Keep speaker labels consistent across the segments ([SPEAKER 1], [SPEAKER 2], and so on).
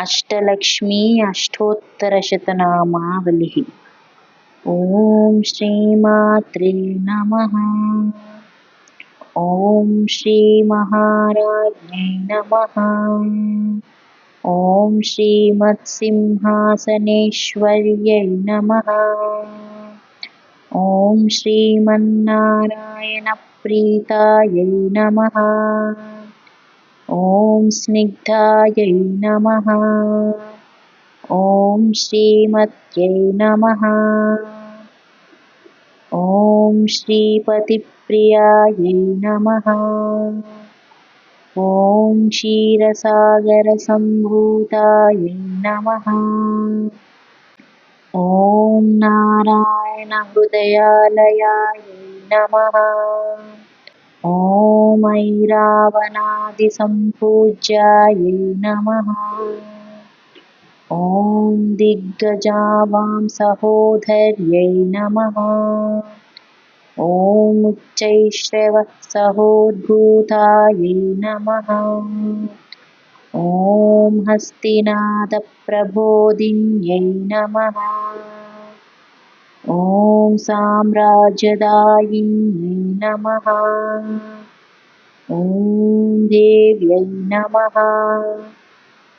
[SPEAKER 1] अष्टलक्ष्मी अष्टोत्तरशतनामावलिः। ॐ श्रीमात्रे नमः। ॐ श्रीमहाराज्ञै नमः। ॐ श्रीमत्सिंहासनेश्वर्यै नमः। ॐ श्रीमन्नारायणप्रीतायै नमः ॐ स्निग्धायै नमः। ॐ श्रीमत्यै नमः। ॐ श्रीपतिप्रियायै नमः। ॐ क्षीरसागरसम्भूतायै नमः। ॐ नारायणहृदयालयायै नमः ॐ ऐरावणादिसम्पूज्यायै नमः। ॐ दिग्गजावां सहोदर्यै नमः। ॐ उच्चैश्रवः सहोद्भूतायै नमः। ॐ हस्तिनादप्रबोधिन्यै नमः ॐ साम्राज्यदायिन्यै नमः। ॐ देव्यै नमः।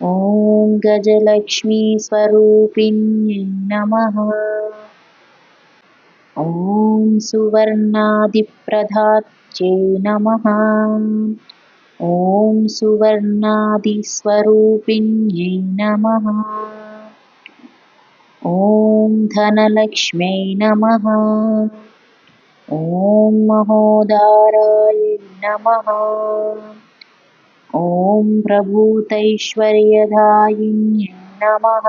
[SPEAKER 1] ॐ गजलक्ष्मीस्वरूपिण्यै नमः। ॐ सुवर्णादिप्रधात्यै नमः। ॐ सुवर्णादिस्वरूपिण्यै नमः ॐ धनलक्ष्म्यै नमः। ॐ महोदाराय नमः। ॐ प्रभूतैश्वर्यदायिन्यै नमः।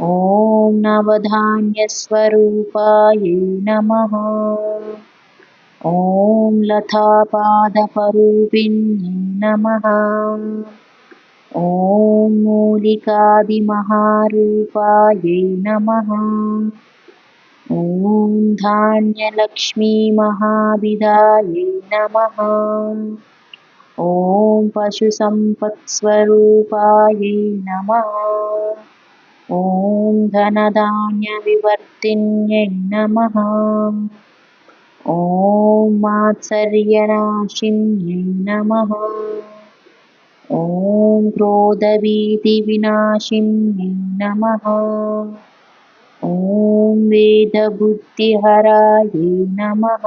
[SPEAKER 1] ॐ नवधान्यस्वरूपायै नमः। ॐ लतापादपरूपिण्यै नमः ॐ मूलिकादिमहारूपायै नमः। ॐ धान्यलक्ष्मीमहाविदायै नमः। ॐ पशुसम्पत्स्वरूपायै नमः। ॐ धनधान्यविवर्तिन्यै नमः। ॐ मात्सर्यनाशिन्यै नमः। ॐ क्रोधभीतिविनाशिन्यै नमः। ॐ वेदबुद्धिहरायै नमः।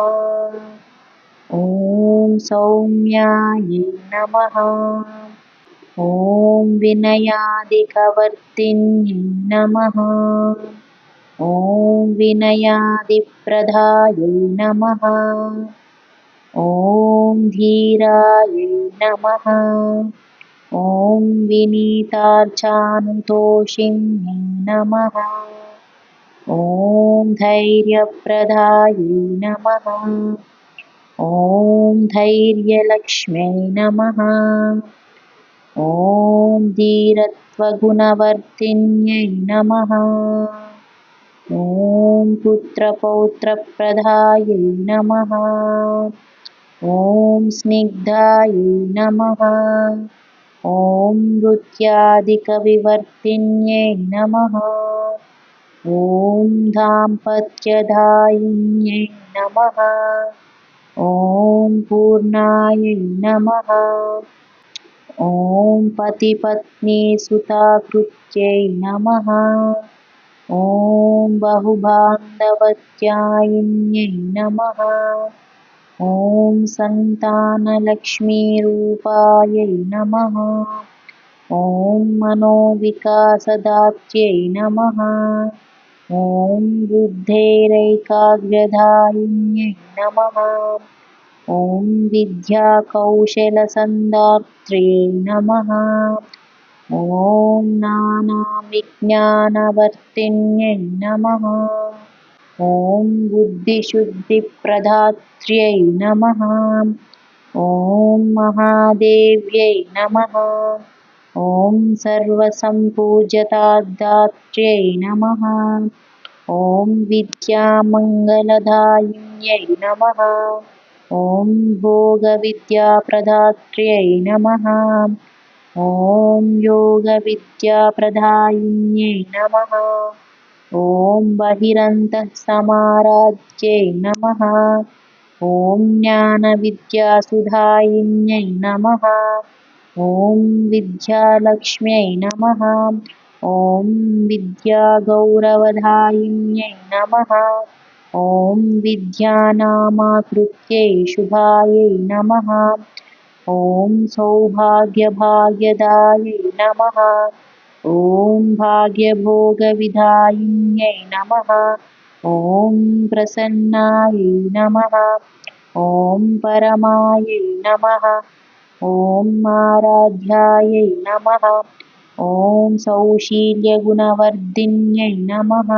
[SPEAKER 1] ॐ सौम्यायै नमः। ॐ विनयादिकवर्तिन्यै नमः। ॐ विनयादिप्रदायै नमः। ॐ धीरायै नमः ॐ विनीतार्चानुतोषिण्यै नमः। ॐ धैर्यप्रदायै नमः। ॐ धैर्यलक्ष्म्यै नमः। ॐ धीरत्वगुणवर्तिन्यै नमः। ॐ पुत्रपौत्रप्रदायै नमः। ॐ स्निग्धायै नमः ॐ नृत्यादिकविवर्तिन्यै नमः। ॐ दाम्पत्यदायिन्यै नमः। ॐ पूर्णायै नमः। ॐ पतिपत्नीसुताकृत्यै नमः। ॐ बहुबान्धवत्यायिन्यै नमः ॐ सन्तानलक्ष्मीरूपायै नमः। ॐ मनोविकासदात्यै नमः। ॐ बुद्धेरैकाग्र्यदायिन्यै नमः। ॐ विद्याकौशलसन्दात्र्यै नमः। ॐ नानाविज्ञानवर्तिन्यै नमः ॐ बुद्धिशुद्धिप्रदात्र्यै नमः। ॐ महादेव्यै नमः। ॐ सर्वसम्पूज्यतादात्र्यै नमः। ॐ विद्यामङ्गलदायिन्यै नमः। ॐ भोगविद्याप्रदात्र्यै नमः। ॐ योगविद्याप्रदायिन्यै नमः ॐ बहिरन्तः समाराध्यै नमः। ॐ ज्ञानविद्यासुधायिन्यै नमः। ॐ विद्यालक्ष्म्यै नमः। ॐ विद्यागौरवधायिन्यै नमः। ॐ विद्यानामाकृत्यै शुभायै नमः। ॐ सौभाग्यभाग्यदायै नमः ॐ भाग्यभोगविधायिन्यै नमः। ॐ प्रसन्नायै नमः। ॐ परमायै नमः। ॐ आराध्यायै नमः। ॐ सौशील्यगुणवर्धिन्यै नमः।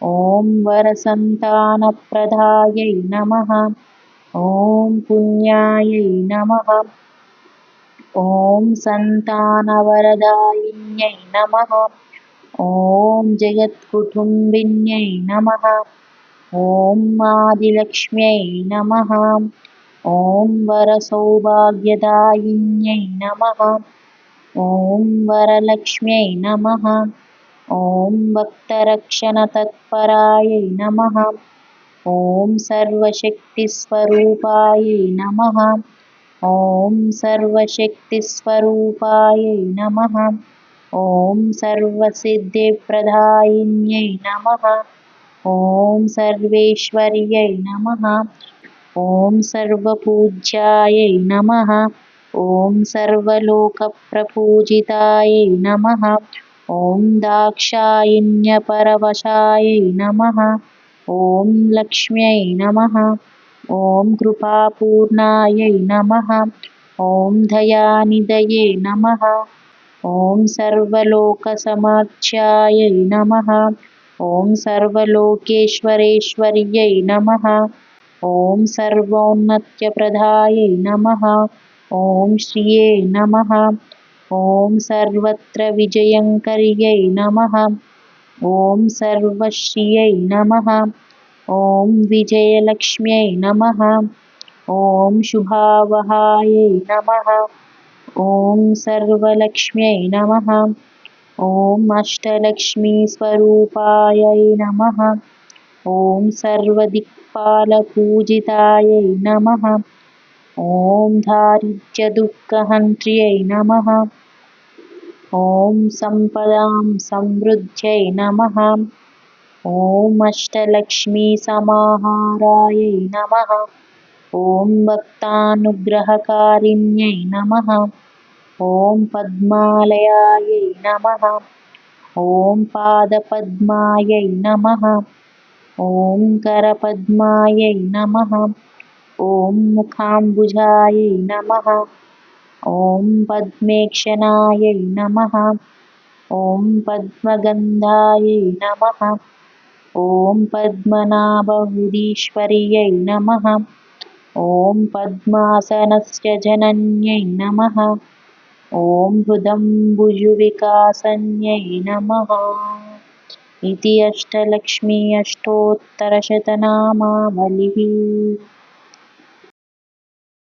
[SPEAKER 1] ॐ वरसन्तानप्रदायै नमः। ॐ पुण्यायै नमः ॐ सन्तानवरदायिन्यै नमः। ॐ जगत्कुटुम्बिन्यै नमः। ॐ आदिलक्ष्म्यै नमः। ॐ वरसौभाग्यदायिन्यै नमः। ॐ वरलक्ष्म्यै नमः। ॐ भक्तरक्षणतत्परायै नमः। ॐ सर्वशक्तिस्वरूपायै नमः ॐ सर्वशक्तिस्वरूपायै नमः। ॐ सर्वसिद्धिप्रदायिन्यै नमः। ॐ सर्वेश्वर्यै नमः। ॐ सर्वपूज्यायै नमः। ॐ सर्वलोकप्रपूजितायै नमः। ॐ दाक्षायिण्यपरवशायै नमः। ॐ लक्ष्म्यै नमः ॐ कृपापूर्णायै नमः। ॐ दयानिधये नमः। ॐ सर्वलोकसमाख्यायै नमः। ॐ सर्वलोकेश्वरेश्वर्यै नमः। ॐ सर्वोन्नत्यप्रदायै नमः। ॐ श्रिये नमः। ॐ सर्वत्र विजयङ्कर्यै नमः। ॐ सर्वश्रियै नमः ॐ विजयलक्ष्म्यै नमः। ॐ शुभावहायै नमः। ॐ सर्वलक्ष्म्यै नमः। ॐ अष्टलक्ष्मीस्वरूपायै नमः। ॐ सर्वदिक्पालपूजितायै नमः। ॐ दारिद्र्यदुःखहन्त्र्यै नमः। ॐ सम्पदां समृद्ध्यै नमः ॐ अष्टलक्ष्मीसमाहारायै नमः। ॐ भक्तानुग्रहकारिण्यै नमः। ॐ पद्मालयायै नमः। ॐ पादपद्मायै नमः। ॐ करपद्मायै नमः। ॐ मुखाम्बुजायै नमः। ॐ पद्मेक्षणायै नमः। ॐ पद्मगन्धायै नमः ॐ पद्मनाभहुदीश्वर्यै नमः। ॐ पद्मासनस्य जनन्यै नमः। ॐ हृदम्बुजुविकासन्यै नमः। इति अष्टलक्ष्मी अष्टोत्तरशतनामावलिः